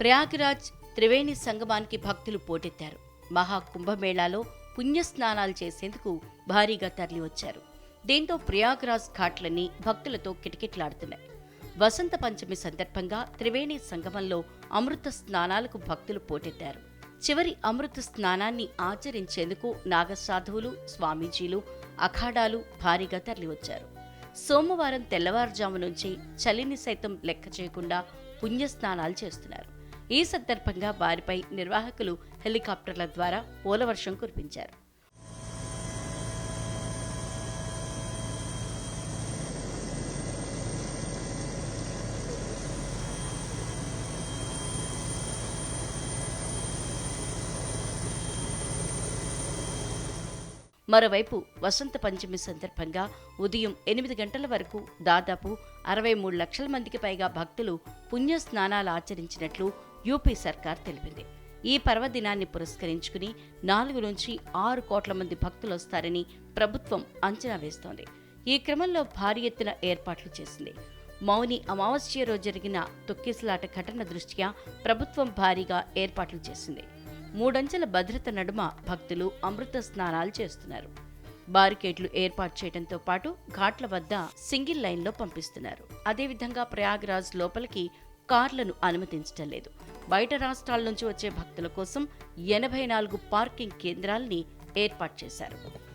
ప్రయాగరాజ్ త్రివేణి సంగమానికి భక్తులు పోటెత్తారు. మహా కుంభమేళాలో పుణ్యస్నానాలు చేసేందుకు భారీగా తరలివచ్చారు. దీంతో ప్రయాగరాజ్ ఘాట్లన్నీ భక్తులతో కిటకిట్లాడుతున్నాయి. వసంత పంచమి సందర్భంగా త్రివేణి సంగమంలో అమృత స్నానాలకు భక్తులు పోటెత్తారు. చివరి అమృత స్నానాన్ని ఆచరించేందుకు నాగసాధువులు స్వామీజీలు అఖాడాలు భారీగా తరలివచ్చారు. సోమవారం తెల్లవారుజాము నుంచి చలిని సైతం లెక్క చేయకుండా పుణ్యస్నానాలు చేస్తున్నారు. ఈ సందర్భంగా వారిపై నిర్వాహకులు హెలికాప్టర్ల ద్వారా పూలవర్షం కురిపించారు. మరోవైపు వసంత పంచమి సందర్భంగా ఉదయం ఎనిమిది గంటల వరకు దాదాపు అరవై మూడు లక్షల మందికి పైగా భక్తులు పుణ్య స్నానాలు ఆచరించినట్లు యూపీ సర్కార్ తెలిపింది. ఈ పర్వదినాన్ని పురస్కరించుకుని నాలుగు నుంచి ఆరు కోట్ల మంది భక్తులు వస్తారని ప్రభుత్వం అంచనా వేస్తోంది. ఈ క్రమంలో భారీ ఎత్తున ఏర్పాట్లు చేసింది. మౌని అమావాస్య రోజు జరిగిన తొక్కిసలాట ఘటన దృష్ట్యా ప్రభుత్వం భారీగా ఏర్పాట్లు చేసింది. మూడంచెల భద్రత నడుమ భక్తులు అమృత స్నానాలు చేస్తున్నారు. బారికేడ్లు ఏర్పాటు చేయడంతో పాటు ఘాట్ల వద్ద సింగిల్ లైన్లో పంపిస్తున్నారు. అదేవిధంగా ప్రయాగ్రాజ్ లోపలికి కార్లను అనుమతించడం లేదు. బయట రాష్ట్రాల నుంచి వచ్చే భక్తుల కోసం ఎనభై నాలుగు పార్కింగ్ కేంద్రాల్ని ఏర్పాటు చేశారు.